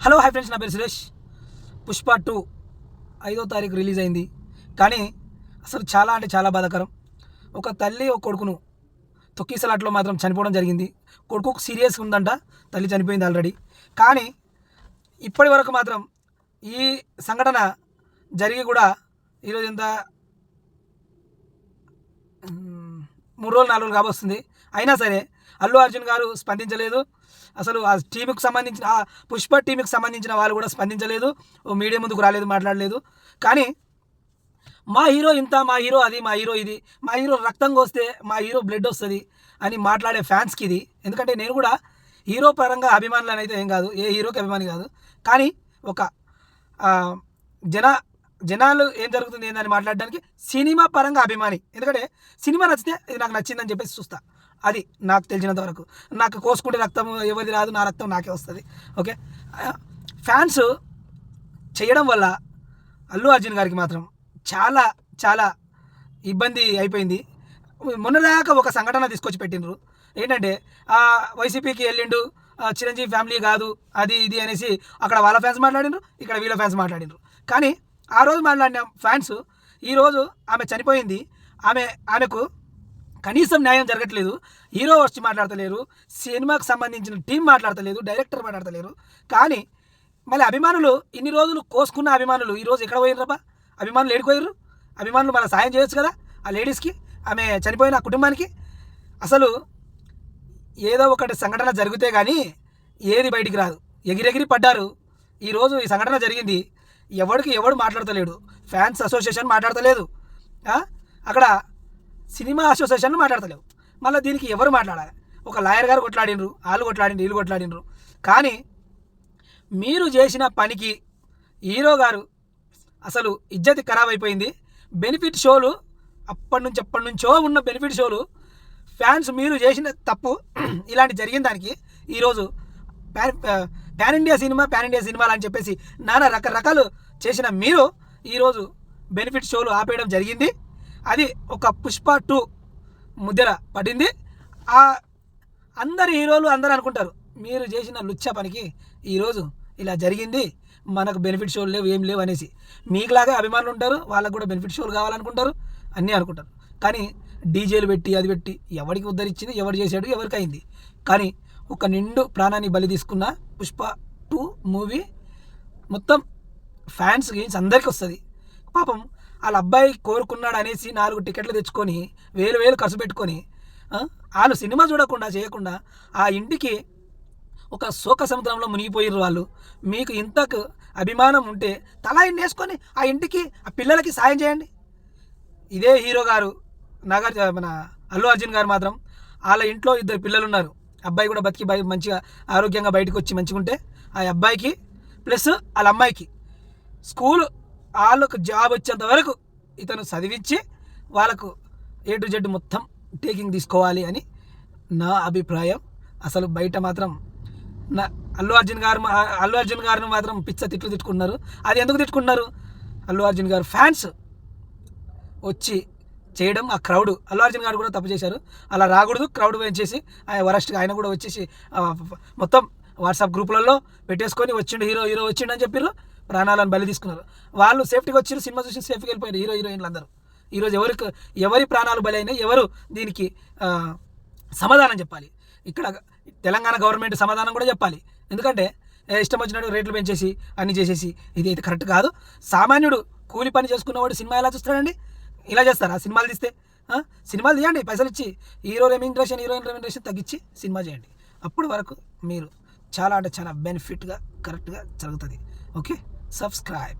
Hello hi friends నా పేరు Suresh. Pushpa two ఐదో తారీఖు రిలీజ్ అయింది. కానీ అసలు చాలా అంటే చాలా బాధాకరం. ఒక తల్లి ఒక కొడుకును తొక్కిసలాట్లో మాత్రం చనిపోవడం జరిగింది. కొడుకు సీరియస్గా ఉందంట తల్లి చనిపోయింది ఆల్రెడీ కానీ ఇప్పటి వరకు మాత్రం ఈ సంఘటన జరిగి కూడా ఈరోజు ఎంత మ్, మూడు రోజులు నాలుగు రోజులు కాబోస్తుంది. అయినా సరే అల్లు అర్జున్ గారు స్పందించలేదు. అసలు ఆ టీముకు సంబంధించిన ఆ పుష్ప టీముకు సంబంధించిన వాళ్ళు కూడా స్పందించలేదు. ఓ మీడియా ముందుకు రాలేదు మాట్లాడలేదు. కానీ మా హీరో ఇంత మా హీరో అది మా హీరో ఇది మా హీరో రక్తం కోస్తే మా హీరో బ్లడ్ వస్తుంది అని మాట్లాడే ఫ్యాన్స్కి ఇది. ఎందుకంటే నేను కూడా హీరో పరంగా అభిమానులు అయితే ఏం కాదు ఏ హీరోకి అభిమాని కాదు. కానీ ఒక జన జనాలు ఏం జరుగుతుంది ఏందని మాట్లాడడానికి సినిమా పరంగా అభిమాని. ఎందుకంటే సినిమా నచ్చితే ఇది నాకు నచ్చిందని చెప్పేసి చూస్తా. అది నాకు తెలిసినంత వరకు. నాకు కోసుకుంటే రక్తం ఎవరిది రాదు నా రక్తం నాకే వస్తుంది. ఓకే? ఫ్యాన్స్ చేయడం వల్ల అల్లు అర్జున్ గారికి మాత్రం చాలా చాలా ఇబ్బంది అయిపోయింది. మొన్నదాకా ఒక సంఘటన తీసుకొచ్చి పెట్టిండ్రు. ఏంటంటే వైసీపీకి వెళ్ళిండు చిరంజీవి ఫ్యామిలీ కాదు అది ఇది అనేసి అక్కడ వాళ్ళ ఫ్యాన్స్ మాట్లాడిండ్రు ఇక్కడ వీళ్ళ ఫ్యాన్స్ మాట్లాడిండ్రు. కానీ ఆ రోజు మాట్లాడిన ఫ్యాన్స్. ఈరోజు ఆమె చనిపోయింది. ఆమె ఆమెకు కనీసం న్యాయం జరగట్లేదు. హీరో వచ్చి మాట్లాడతలేరు. సినిమాకు సంబంధించిన టీం మాట్లాడతలేదు. డైరెక్టర్ మాట్లాడతలేరు. కానీ మళ్ళీ అభిమానులు ఇన్ని రోజులు కోసుకున్న అభిమానులు ఈరోజు ఎక్కడ పోయిర్రబ్బా? అభిమానులు ఏడుకోయారు అభిమానులు మన సాయం చేయొచ్చు కదా? ఆ లేడీస్కి ఆమె చనిపోయిన కుటుంబానికి? అసలు ఏదో ఒకటి సంఘటన జరిగితే కానీ ఏది బయటికి రాదు. ఎగిరెగిరి పడ్డారు. ఈరోజు ఈ సంఘటన జరిగింది. ఎవడికి ఎవడు మాట్లాడతలేడు. Fans association మాట్లాడతలేదు. అక్కడ సినిమా అసోసియేషన్ మాట్లాడతలేవు. మళ్ళీ దీనికి ఎవరు మాట్లాడాలి? ఒక లాయర్ గారు కొట్లాడినరు వాళ్ళు కొట్లాడిండ్రు వీళ్ళు కొట్లాడినరు కానీ మీరు చేసిన పనికి హీరో గారు అసలు ఇజ్జతి ఖరాబ్ అయిపోయింది. బెనిఫిట్ షోలు అప్పటి నుంచి అప్పటి నుంచో ఉన్న బెనిఫిట్ షోలు ఫ్యాన్స్ మీరు చేసిన తప్పు ఇలాంటి జరిగిన దానికి ఈరోజు pan pan India cinema pan India సినిమాలు అని చెప్పేసి నానా రకరకాలు చేసిన మీరు ఈరోజు బెనిఫిట్ షోలు ఆపేయడం జరిగింది. అది ఒక పుష్ప టూ ముద్ర పడింది. ఆ అందరు హీరోలు అందరూ అనుకుంటారు మీరు చేసిన లుచ్చ పనికి ఈరోజు ఇలా జరిగింది మనకు బెనిఫిట్ షోలు లేవు ఏం లేవు అనేసి. మీకులాగా అభిమానులు ఉంటారు వాళ్ళకు కూడా బెనిఫిట్ షోలు కావాలనుకుంటారు అన్నీ అనుకుంటారు. కానీ డీజేలు పెట్టి అది పెట్టి ఎవరికి ఉద్ధరించింది ఎవరు చేశాడు ఎవరికి అయింది? కానీ ఒక నిండు ప్రాణాన్ని బలి తీసుకున్న పుష్ప టూ మూవీ మొత్తం ఫ్యాన్స్ గేమ్స్ అందరికీ వస్తుంది. పాపం వాళ్ళ అబ్బాయి కోరుకున్నాడు అనేసి నాలుగు టికెట్లు తెచ్చుకొని వేలు వేలు ఖర్చు పెట్టుకొని వాళ్ళు సినిమా చూడకుండా చేయకుండా ఆ ఇంటికి ఒక శోక సముద్రంలో మునిగిపోయారు వాళ్ళు. మీకు ఇంతకు అభిమానం ఉంటే తలా వేసుకొని ఆ ఇంటికి ఆ పిల్లలకి సాయం చేయండి. ఇదే హీరో గారు నాగార్జున మన అల్లు అర్జున్ గారు మాత్రం వాళ్ళ ఇంట్లో ఇద్దరు పిల్లలు ఉన్నారు అబ్బాయి కూడా బతికి బయ మంచిగా ఆరోగ్యంగా బయటకు వచ్చి మంచిగా ఉంటే ఆ అబ్బాయికి ప్లస్ వాళ్ళ అమ్మాయికి. స్కూల్ వాళ్ళకు జాబ్ వచ్చేంత వరకు ఇతను చదివించి వాళ్ళకు ఏ టు జెడ్ మొత్తం టేకింగ్ తీసుకోవాలి అని నా అభిప్రాయం. అసలు బయట మాత్రం నా అల్లు అర్జున్ గారు అల్లు అర్జున్ గారిని మాత్రం పిచ్చ తిట్లు తిట్టుకున్నారు. అది ఎందుకు తిట్టుకున్నారు? అల్లు అర్జున్ గారు ఫ్యాన్స్ వచ్చి చేయడం ఆ క్రౌడ్. అల్లు అర్జున్ గారు కూడా తప్పు చేశారు. అలా రాకూడదు క్రౌడ్ పెంచేసి ఆయన వరస్ట్గా ఆయన కూడా వచ్చేసి మొత్తం వాట్సాప్ గ్రూపులలో పెట్టేసుకొని వచ్చిండు హీరో హీరో వచ్చిండు అని చెప్పారు ప్రాణాలను బలి తీసుకున్నారు. వాళ్ళు సేఫ్టీగా వచ్చారు సినిమా చూసి సేఫ్గా వెళ్ళిపోయారు హీరో హీరోయిన్లు అందరూ. ఈరోజు ఎవరికి ఎవరి ప్రాణాలు బలి అయినా ఎవరు దీనికి సమాధానం చెప్పాలి. ఇక్కడ తెలంగాణ గవర్నమెంట్ సమాధానం కూడా చెప్పాలి. ఎందుకంటే ఇష్టం వచ్చినట్టు రేట్లు పెంచేసి అన్ని చేసేసి ఇది అయితే కరెక్ట్ కాదు. సామాన్యుడు కూలి పని చేసుకున్నవాడు సినిమా ఎలా చూస్తాడండి? ఇలా చేస్తారా? సినిమాలు తీస్తే సినిమాలు తీయండి పైసలు ఇచ్చి హీరో రెమ్యూనరేషన్ హీరోయిన్ రెమ్యూనరేషన్ తగ్గించి సినిమా చేయండి. అప్పుడు వరకు మీరు చాలా అంటే చాలా బెనిఫిట్గా కరెక్ట్గా జరుగుతుంది. ఓకే? subscribe.